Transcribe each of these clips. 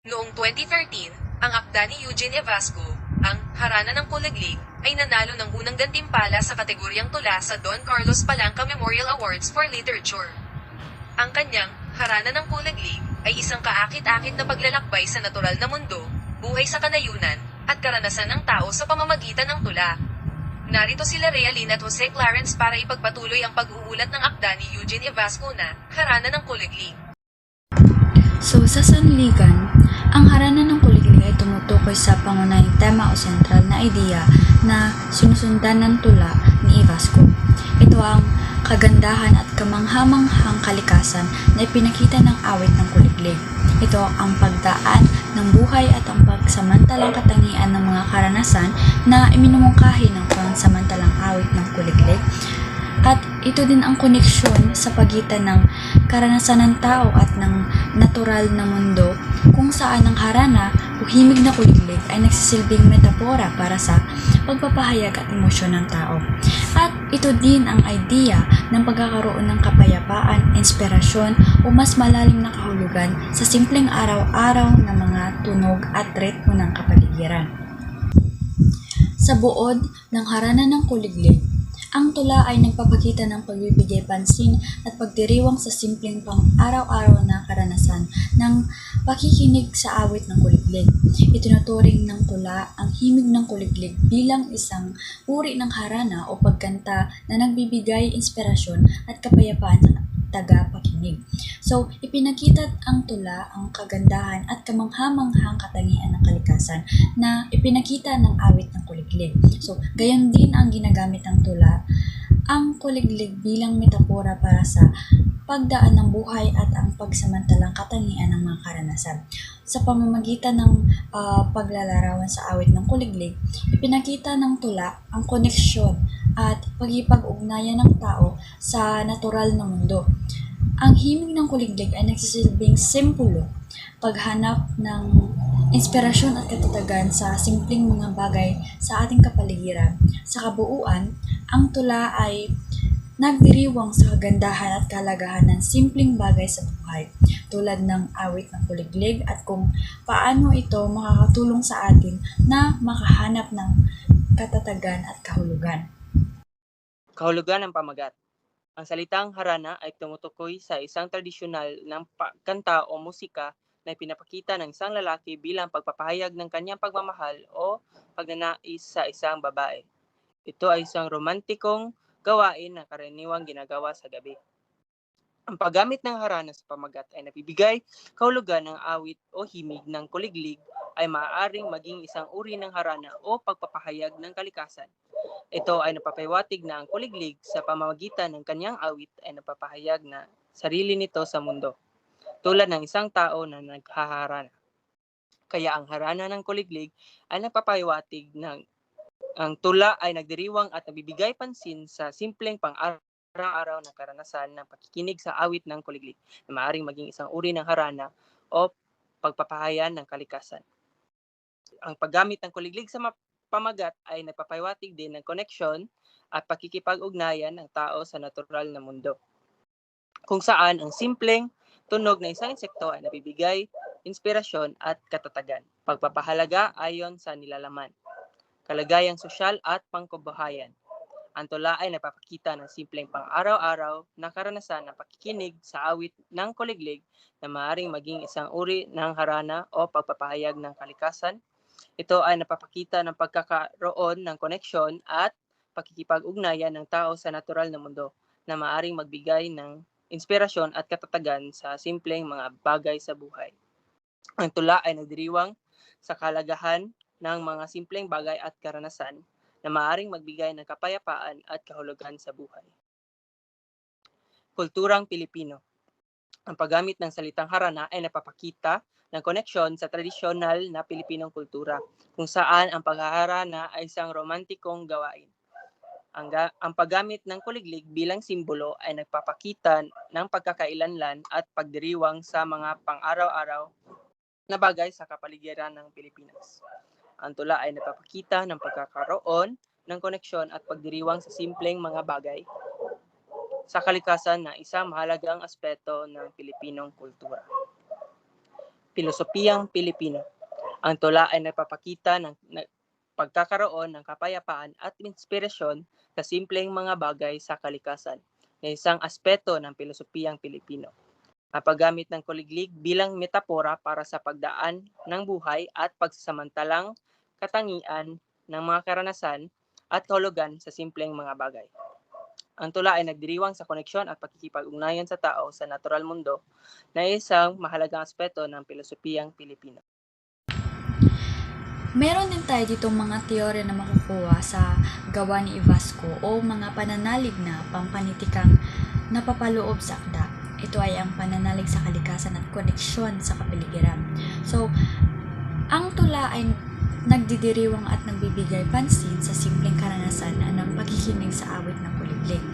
Noong 2013, ang akda ni Eugene Evasco, ang Harana ng Kuliglig, ay nanalo ng unang gantimpala sa kategoryang tula sa Don Carlos Palanca Memorial Awards for Literature. Ang kanyang Harana ng Kuliglig ay isang kaakit-akit na paglalakbay sa natural na mundo, buhay sa kanayunan, at karanasan ng tao sa pamamagitan ng tula. Narito sila Realin at Jose Clarence para ipagpatuloy ang pag-uulat ng akda ni Eugene Evasco na Harana ng Kuliglig. So, sa sanligan, ang harana ng kuliglig ay tumutukoy sa pangunahing tema o sentral na idea na sinusundan ng tula ni Ivasco. Ito ang kagandahan at kamanghamanghang kalikasan na ipinakita ng awit ng kuliglig. Ito ang pagdaan ng buhay at ang pagsamantalang katangian ng mga karanasan na iminumungkahi ng pansamantalang awit ng kuliglig ito din ang koneksyon sa pagitan ng karanasan ng tao at ng natural na mundo kung saan ang harana o himig na kuliglig ay nagsisilbing metapora para sa pagpapahayag at emosyon ng tao. At ito din ang idea ng pagkakaroon ng kapayapaan, inspirasyon o mas malalim na kahulugan sa simpleng araw-araw na mga tunog at ritmo ng kapaligiran. Sa buod ng harana ng kuliglig, ang tula ay nagpapakita ng pagbibigay pansin at pagdiriwang sa simpleng pang-araw-araw na karanasan ng pakikinig sa awit ng kuliglig. Itinuturing ng tula ang himig ng kuliglig bilang isang uri ng harana o pagkanta na nagbibigay inspirasyon at kapayapaan tagapakinig. So, ipinakita ang tula ang kagandahan at kamanghamanghang katangian ng kalikasan na ipinakita ng awit ng kuliglig. So, gayon din ang ginagamit ng tula ang kuliglig bilang metapora para sa pagdaan ng buhay at ang pagsamantalang katangian ng mga karanasan. Sa pamamagitan ng ah, paglalarawan sa awit ng kuliglig, ipinakita ng tula ang koneksyon at pagkipag-ugnayan ng tao sa natural na mundo. Ang himig ng kuliglig ay nagsisilbing simbolo, paghanap ng inspirasyon at katatagan sa simpleng mga bagay sa ating kapaligiran. Sa kabuuan, ang tula ay nagdiriwang sa kagandahan at kalagahan ng simpleng bagay sa buhay, tulad ng awit ng kuliglig at kung paano ito makakatulong sa atin na makahanap ng katatagan at kahulugan. Kahulugan ng pamagat. Ang salitang harana ay tumutukoy sa isang tradisyonal ng kanta o musika na pinapakita ng isang lalaki bilang pagpapahayag ng kanyang pagmamahal o pagnanais sa isang babae. Ito ay isang romantikong gawain na karaniwang ginagawa sa gabi. Ang paggamit ng harana sa pamagat ay nabibigay kahulugan ng awit o himig ng kuliglig ay maaaring maging isang uri ng harana o pagpapahayag ng kalikasan. Ito ay napapahiwatig na ang kuliglig sa pamamagitan ng kanyang awit ay napapahayag na sarili nito sa mundo, tulad ng isang tao na naghaharana. Kaya ang harana ng kuliglig ay napapahiwatig ng ang tula ay nagdiriwang at nabibigay pansin sa simpleng pang-araw-araw na karanasan ng pakikinig sa awit ng kuliglig na maaaring maging isang uri ng harana o pagpapahayan ng kalikasan. Ang paggamit ng kuliglig sa ma- pamagat ay nagpapahiwatig din ng koneksyon at pakikipag-ugnayan ng tao sa natural na mundo. Kung saan ang simpleng tunog ng isang insekto ay nabibigay inspirasyon at katatagan. Pagpapahalaga ayon sa nilalaman. Kalagayang sosyal at pangkabuhayan. Ang tula ay napapakita ng simpleng pang-araw-araw na karanasan ng pakikinig sa awit ng kuliglig na maaaring maging isang uri ng harana o pagpapahayag ng kalikasan ito ay napapakita ng pagkakaroon ng koneksyon at pakikipag-ugnayan ng tao sa natural na mundo na maaring magbigay ng inspirasyon at katatagan sa simpleng mga bagay sa buhay. Ang tula ay nagdiriwang sa kalagahan ng mga simpleng bagay at karanasan na maaring magbigay ng kapayapaan at kahulugan sa buhay. Kulturang Pilipino Ang paggamit ng salitang harana ay napapakita ng koneksyon sa tradisyonal na Pilipinong kultura, kung saan ang paghaharana ay isang romantikong gawain. Ang, ga- ang paggamit ng kuliglig bilang simbolo ay nagpapakita ng pagkakailanlan at pagdiriwang sa mga pang-araw-araw na bagay sa kapaligiran ng Pilipinas. Ang tula ay nagpapakita ng pagkakaroon ng koneksyon at pagdiriwang sa simpleng mga bagay sa kalikasan na isang mahalagang aspeto ng Pilipinong kultura. Pilosopiyang Pilipino. Ang tula ay nagpapakita ng, ng pagkakaroon ng kapayapaan at inspirasyon sa simpleng mga bagay sa kalikasan na isang aspeto ng pilosopiyang Pilipino. Ang paggamit ng kuliglig bilang metapora para sa pagdaan ng buhay at pagsasamantalang katangian ng mga karanasan at kahulugan sa simpleng mga bagay. Ang tula ay nagdiriwang sa koneksyon at pakikipag-ugnayan sa tao sa natural mundo na isang mahalagang aspeto ng pilosopiyang Pilipino. Meron din tayo ditong mga teorya na makukuha sa gawa ni Ivasco o mga pananalig na pampanitikang napapaloob sa akda. Ito ay ang pananalig sa kalikasan at koneksyon sa kapaligiran. So, ang tula ay nagdidiriwang at nagbibigay pansin sa simpleng karanasan ng pakikinig sa awit ng kuliglig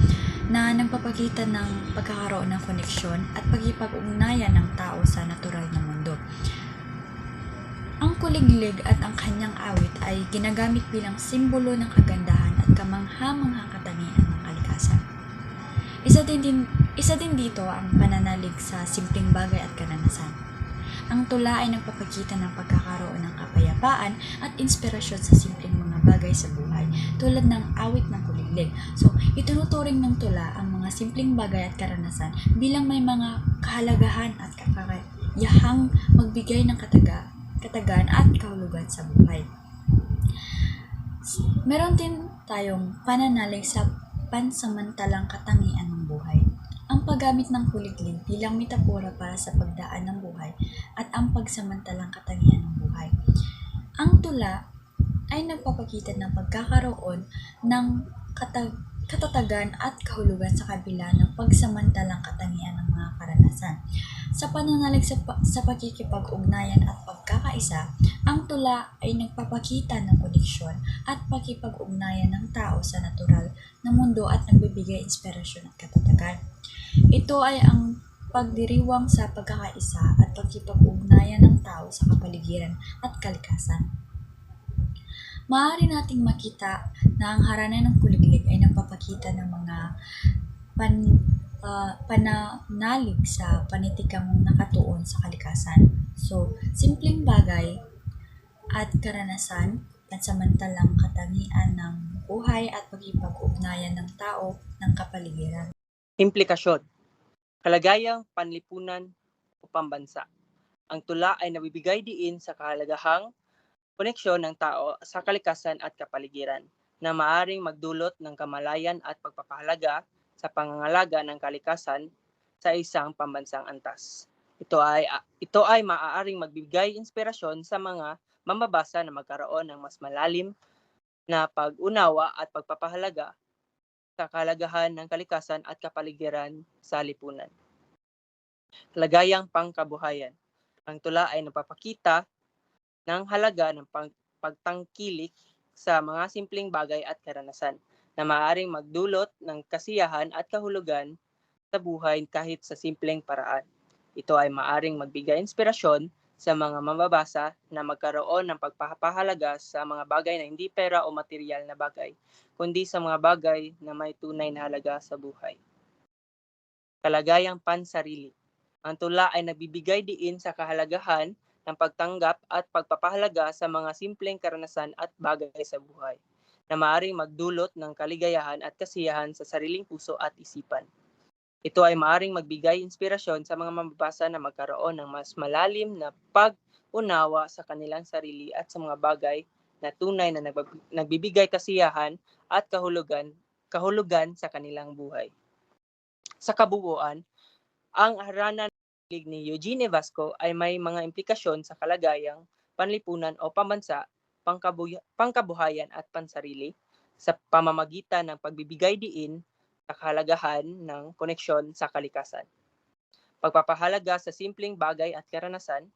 na nagpapakita ng pagkakaroon ng koneksyon at pagkipag-ugnayan ng tao sa natural na mundo. Ang kuliglig at ang kanyang awit ay ginagamit bilang simbolo ng kagandahan at kamangha-manghang katangian ng kalikasan. Isa din, din, isa din dito ang pananalig sa simpleng bagay at karanasan. Ang tula ay nagpapakita ng pagkakaroon ng kapayapaan at inspirasyon sa simpleng mga bagay sa buhay, tulad ng awit ng kuliglig. So, itinuturing ng tula ang mga simpleng bagay at karanasan bilang may mga kahalagahan at kakayahang magbigay ng kataga, katagan at kahulugan sa buhay. Meron din tayong pananalig sa pansamantalang katangian. Ang paggamit ng kuliglig bilang metapora para sa pagdaan ng buhay at ang pagsamantalang katangian ng buhay. Ang tula ay nagpapakita ng pagkakaroon ng katag- katatagan at kahulugan sa kabila ng pagsamantalang katangian ng mga karanasan. Sa pananalig sa, pa- sa pagkikipag-ugnayan at pagkakaisa, ang tula ay nagpapakita ng koneksyon at pagkipag-ugnayan ng tao sa natural na mundo at nagbibigay inspirasyon at katatagan. Ito ay ang pagdiriwang sa pagkakaisa at pagkipag-ugnayan ng tao sa kapaligiran at kalikasan. Maaari nating makita na ang haranan ng kuliglig ay nagpapakita ng mga pan, ah, pananalig sa panitikang nakatuon sa kalikasan. So, simpleng bagay at karanasan at samantalang katangian ng buhay at pagkipag-ugnayan ng tao ng kapaligiran. Implikasyon. Kalagayang panlipunan o pambansa. Ang tula ay nabibigay diin sa kahalagahang koneksyon ng tao sa kalikasan at kapaligiran na maaring magdulot ng kamalayan at pagpapahalaga sa pangangalaga ng kalikasan sa isang pambansang antas. Ito ay ito ay maaaring magbigay inspirasyon sa mga mamabasa na magkaroon ng mas malalim na pag-unawa at pagpapahalaga sa kahalagahan ng kalikasan at kapaligiran sa lipunan. Kalagayang pangkabuhayan. Ang tula ay napapakita ng halaga ng pag- pagtangkilik sa mga simpleng bagay at karanasan na maaaring magdulot ng kasiyahan at kahulugan sa buhay kahit sa simpleng paraan. Ito ay maaaring magbigay inspirasyon sa mga mababasa na magkaroon ng pagpapahalaga sa mga bagay na hindi pera o material na bagay, kundi sa mga bagay na may tunay na halaga sa buhay. Kalagayang pansarili. Ang tula ay nagbibigay diin sa kahalagahan ng pagtanggap at pagpapahalaga sa mga simpleng karanasan at bagay sa buhay na maaaring magdulot ng kaligayahan at kasiyahan sa sariling puso at isipan. Ito ay maaaring magbigay inspirasyon sa mga mababasa na magkaroon ng mas malalim na pag-unawa sa kanilang sarili at sa mga bagay na tunay na nagbibigay kasiyahan at kahulugan, kahulugan sa kanilang buhay. Sa kabuuan, ang haranan ni Eugene Vasco ay may mga implikasyon sa kalagayang, panlipunan o pambansa, pangkabuy- pangkabuhayan at pansarili sa pamamagitan ng pagbibigay diin sa kahalagahan ng koneksyon sa kalikasan. Pagpapahalaga sa simpleng bagay at karanasan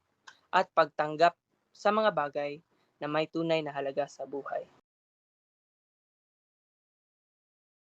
at pagtanggap sa mga bagay na may tunay na halaga sa buhay.